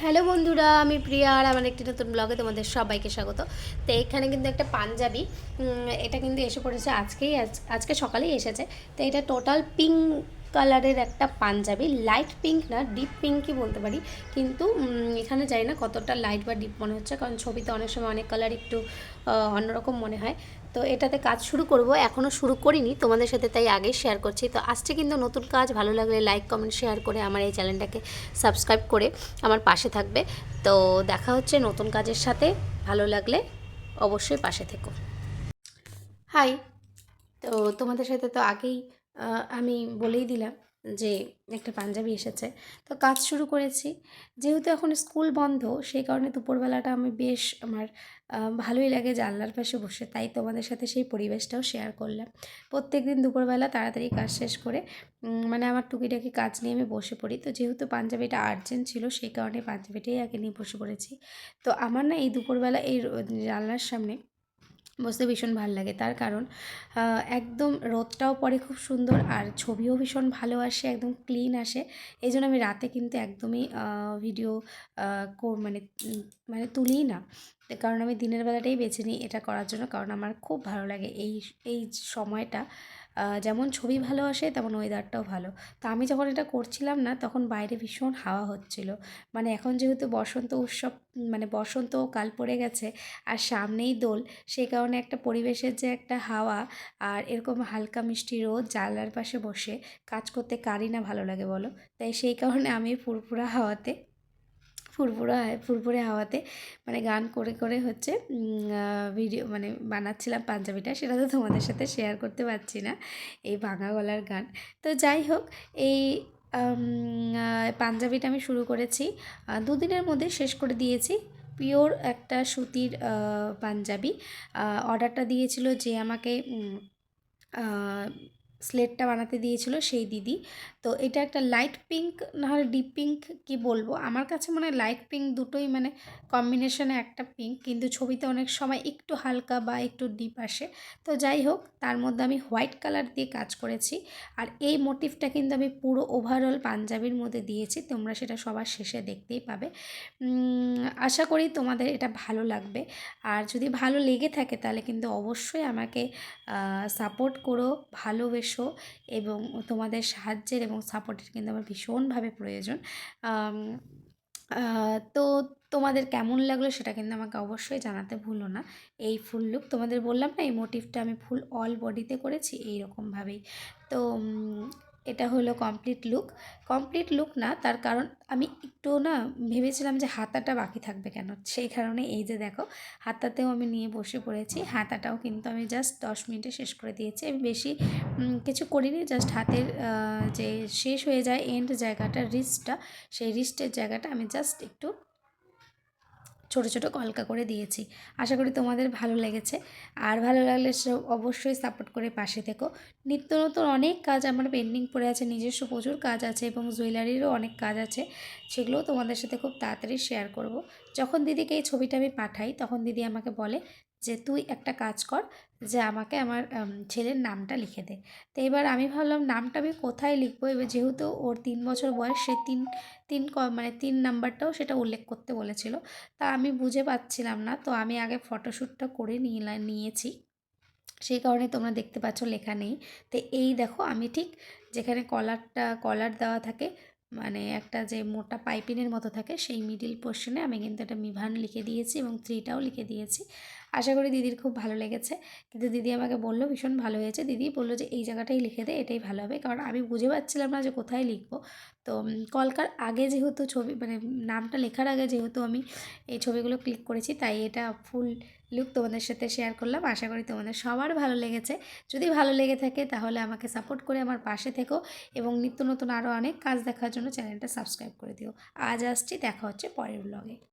Hello বন্ধুরা, আমি প্রিয়া আর আমার একটি নতুন ব্লগে তোমাদের সবাইকে স্বাগত। তো এখানে কিন্তু একটা পাঞ্জাবি এটা কিন্তু এসে পড়েছে আজকেই, আজ- আজকে সকালেই এসেছে। তো এটা টোটাল পিঙ্ক কালারের একটা পাঞ্জাবি লাইট পিঙ্ক না ডিপ পিঙ্কই বলতে পারি। কিন্তু এখানে জানি না কতটা লাইট বা ডিপ মনে হচ্ছে, কারণ ছবিতে অনেক সময় অনেক কালার একটু অন্যরকম মনে হয়। তো এটাতে কাজ শুরু করব এখনও শুরু করিনি, তোমাদের সাথে তাই আগেই শেয়ার করছি। তো আসছে কিন্তু নতুন কাজ, ভালো লাগলে লাইক কমেন্ট শেয়ার করে আমার এই চ্যানেলটাকে সাবস্ক্রাইব করে আমার পাশে থাকবে। তো দেখা হচ্ছে নতুন কাজের সাথে, ভালো লাগলে অবশ্যই পাশে থেকো। হাই তো তোমাদের সাথে তো আগেই আমি বলেই দিলাম যে একটা পাঞ্জাবি এসেছে। তো কাজ শুরু করেছি। যেহেতু এখন স্কুল বন্ধ, সেই কারণে দুপুরবেলাটা আমি বেশ আমার ভালোই লাগে জানলার পাশে বসে। তাই তোমাদের সাথে সেই পরিবেশটাও শেয়ার করলাম। প্রত্যেক দিন দুপুরবেলা তাড়াতাড়ি কাজ শেষ করে মানে আমার টুকিটাকি কাজ নিয়ে আমি বসে পড়ি। তো যেহেতু পাঞ্জাবিটা আর্জেন্ট ছিল, সেই কারণে পাঞ্জাবিটাই আগে নিয়ে বসে পড়েছি। তো আমার না এই দুপুরবেলা এই জানলার সামনে বসতে ভীষণ ভালো লাগে। তার কারণ একদম রোদটাও পড়ে খুব সুন্দর আর ছবিও ভীষণ ভালো আসে, একদম ক্লিন আসে। এই জন্য আমি রাতে কিন্তু একদমই ভিডিও মানে মানে তুলি না। কারণ আমি দিনের বেলাটাই বেছে নিই এটা করার জন্য, কারণ আমার খুব ভালো লাগে এই এই সময়টা। যেমন ছবি ভালো আসে, তেমন ওয়েদারটাও ভালো। তো আমি যখন এটা করছিলাম না, তখন বাইরে ভীষণ হাওয়া হচ্ছিল। মানে এখন যেহেতু বসন্ত উৎসব মানে বসন্ত কাল পড়ে গেছে, আর সামনেই দোল সেই কারণে একটা পরিবেশের যে একটা হাওয়া, আর এরকম হালকা মিষ্টি রোদ জানলার পাশে বসে কাজ করতে কারই না ভালো লাগে বলো? তাই সেই কারণে আমি ফুরফুরা হাওয়াতে ফুরফুরা ফুরফুরে হাওয়াতে মানে গান করে করে হচ্ছে ভিডিও মানে বানাচ্ছিলাম পাঞ্জাবিটা। সেটা তো তোমাদের সাথে শেয়ার করতে পারছি না, এই ভাঙা গলার গান। তো যাই হোক, এই পাঞ্জাবিটা আমি শুরু করেছি দুদিনের মধ্যে শেষ করে দিয়েছি। পিওর একটা সুতির পাঞ্জাবি। অর্ডারটা দিয়েছিল যে আমাকে স্লেটটা বানাতে দিয়েছিল সেই দিদি। তো এটা একটা লাইট পিঙ্ক নাহলে ডিপ পিঙ্ক কি বলব? আমার কাছে মনে হয় লাইট পিঙ্ক দুটোই মানে কম্বিনেশনে একটা পিঙ্ক কিন্তু ছবিতে অনেক সময় একটু হালকা বা একটু ডিপ আসে। তো যাই হোক, তার মধ্যে আমি হোয়াইট কালার দিয়ে কাজ করেছি। আর এই মোটিভটা কিন্তু আমি পুরো ওভারঅল পাঞ্জাবির মধ্যে দিয়েছি, তোমরা সেটা সবার শেষে দেখতেই পাবে। আশা করি তোমাদের এটা ভালো লাগবে। আর যদি ভালো লেগে থাকে তাহলে কিন্তু অবশ্যই আমাকে সাপোর্ট করো, ভালোবেসো। এবং তোমাদের সাহায্যের এবং সাপোর্টের কিন্তু আমার ভীষণভাবে প্রয়োজন। তো তোমাদের কেমন লাগল সেটা কিন্তু আমাকে অবশ্যই জানাতে ভুলো না। এই ফুল লুক তোমাদের বললাম না, এই মোটিভটা আমি ফুল অল বডিতে করেছি এই রকমভাবেই তো এটা হলো কমপ্লিট লুক কমপ্লিট লুক না, তার কারণ আমি একটু না ভেবেছিলাম যে হাতাটা বাকি থাকবে কেন। সেই কারণে এই যে দেখো, হাতাতেও আমি নিয়ে বসে পড়েছি। হাতাটাও কিন্তু আমি জাস্ট দশ মিনিটে শেষ করে দিয়েছি। আমি বেশি কিছু করিনি জাস্ট হাতের যে শেষ হয়ে যায় এন্ড জায়গাটা রিস্টটা সেই রিস্টের জায়গাটা আমি জাস্ট একটু ছোট ছোট কলকা করে দিয়েছি। আশা করি তোমাদের ভালো লেগেছে। আর ভালো লাগলে অবশ্যই সাপোর্ট করে পাশে থেকো। নিত্য নতুন অনেক কাজ আমার পেন্ডিং পড়ে আছে। নিজস্ব প্রচুর কাজ আছে এবং জুয়েলারিরও অনেক কাজ আছে। সেগুলোও তোমাদের সাথে খুব তাড়াতাড়ি শেয়ার করব। যখন দিদিকে এই ছবিটা আমি পাঠাই, তখন দিদি আমাকে বলে যে তুই একটা কাজ কর যে আমাকে আমার ছেলের নামটা লিখে দে। তো এবার আমি ভাবলাম নামটা আমি কোথায় লিখব? এবার যেহেতু ওর তিন বছর বয়স, সে তিন তিন ক- মানে তিন নাম্বারটাও সেটা উল্লেখ করতে বলেছিল। তা আমি বুঝে পাচ্ছিলাম না, তো আমি আগে ফটোশ্যুটটা করে নিয়ে নিয়েছি। সেই কারণে তোমরা দেখতে পাচ্ছ লেখা নেই। তো এই দেখো আমি ঠিক যেখানে কলারটা, কলার দেওয়া থাকে মানে একটা যে মোটা পাইপিনের মতো থাকে, সেই মিডিল পোর্শনে আমি কিন্তু একটা মিভান লিখে দিয়েছি এবং থ্রিটাও লিখে দিয়েছি। আশা করি দিদির খুব ভালো লেগেছে। কিন্তু দিদি আমাকে বলল, ভীষণ ভালো হয়েছে। দিদি বলল যে, এই জায়গাটাই লিখে দে, এটাই ভালো হবে। কারণ আমি বুঝে পাচ্ছিলাম না যে কোথায় লিখব। তো কলকার আগে যেহেতু ছবি মানে নামটা লেখার আগে যেহেতু আমি এই ছবিগুলো ক্লিক করেছি, তাই এটা ফুল লুক তোমাদের সাথে শেয়ার করলাম। আশা করি তোমাদের সবার ভালো লেগেছে। যদি ভালো লেগে থাকে, তাহলে আমাকে সাপোর্ট করে আমার পাশে থেকো এবং নিত্য নতুন আরও অনেক কাজ দেখার জন্য চ্যানেলটা সাবস্ক্রাইব করে দিও। আজ আসছি, দেখা হচ্ছে পরের ব্লগে